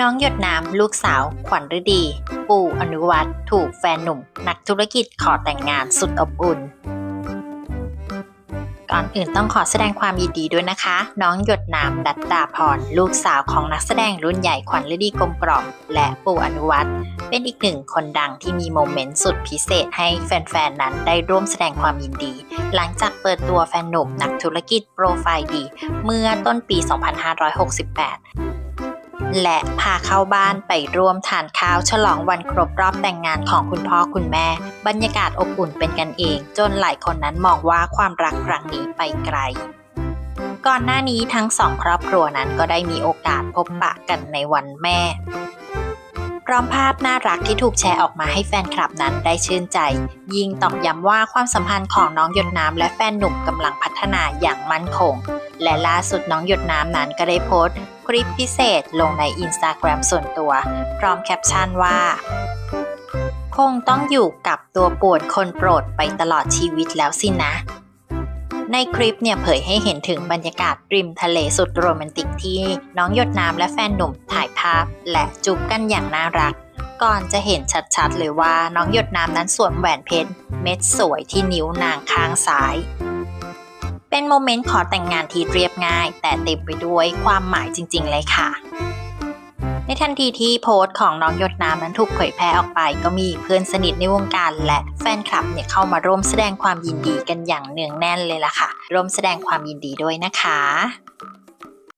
น้องหยดน้ำลูกสาว ขวัญฤดี ปู่อนุวัตถูกแฟนหนุ่ม นักธุรกิจขอแต่งงานสุดอบอุ่น ก่อนอื่นต้องขอแสดงความยินดีด้วยนะคะ น้องหยดน้ำดัตดาพร ลูกสาวของนักแสดงรุ่นใหญ่ขวัญฤดีกลมกล่อม และปู่อนุวัตเป็นอีกหนึ่งคนดังที่มีโมเมนต์สุดพิเศษให้แฟนๆนั้นได้ร่วมแสดงความยินดี หลังจากเปิดตัวแฟนหนุ่มนักธุรกิจโปรไฟล์ดี เมื่อต้นปี 2568 และพาเข้าบ้านไปร่วมทานข้าวฉลองวันครบรอบแต่งงานของคุณพ่อคุณแม่ บรรยากาศอบอุ่นเป็นกันเอง จนหลายคนนั้นมองว่าความรักครั้งนี้ไปไกล ก่อนหน้านี้ทั้งสองครอบครัวนั้นก็ได้มีโอกาสพบปะกันในวันแม่ พร้อมภาพน่ารักที่ถูกแชร์ออกมาให้แฟนคลับนั้นได้ชื่นใจ ยิ่งตอกย้ำว่าความสัมพันธ์ของน้องหยดน้ำและแฟนหนุ่มกำลังพัฒนาอย่างมั่นคง และล่าสุดน้องหยดน้ำนั้นก็ได้โพสต์ คลิปพิเศษลงในอินสตาแกรมส่วนตัว พร้อมแคปชั่นว่าคงต้องอยู่กับตัวปวนคนโปรดไปตลอดชีวิตแล้วสินะ ในคลิปเนี่ยเผยให้เห็นถึงบรรยากาศริมทะเลสุดโรแมนติกที่น้องหยดน้ำและแฟนหนุ่มถ่ายภาพ และจูบกันอย่างน่ารัก ก่อนจะเห็นชัดๆเลยว่าน้องหยดน้ำนั้นสวมแหวนเพชรเม็ดสวยที่นิ้วนางข้างซ้าย เป็นโมเมนต์ขอแต่งงานที่เรียบง่าย แต่เต็มไปด้วยความหมายจริง ๆ เลยค่ะ ทันทีที่โพสต์ของน้องหยดน้ำนั้นถูกเผยแพร่ออกไป ก็มีเพื่อนสนิทในวงการและแฟนคลับเนี่ยเข้ามาร่วมแสดงความยินดีกันอย่างเนืองแน่นเลยล่ะค่ะ ร่วมแสดงความยินดีด้วยนะคะ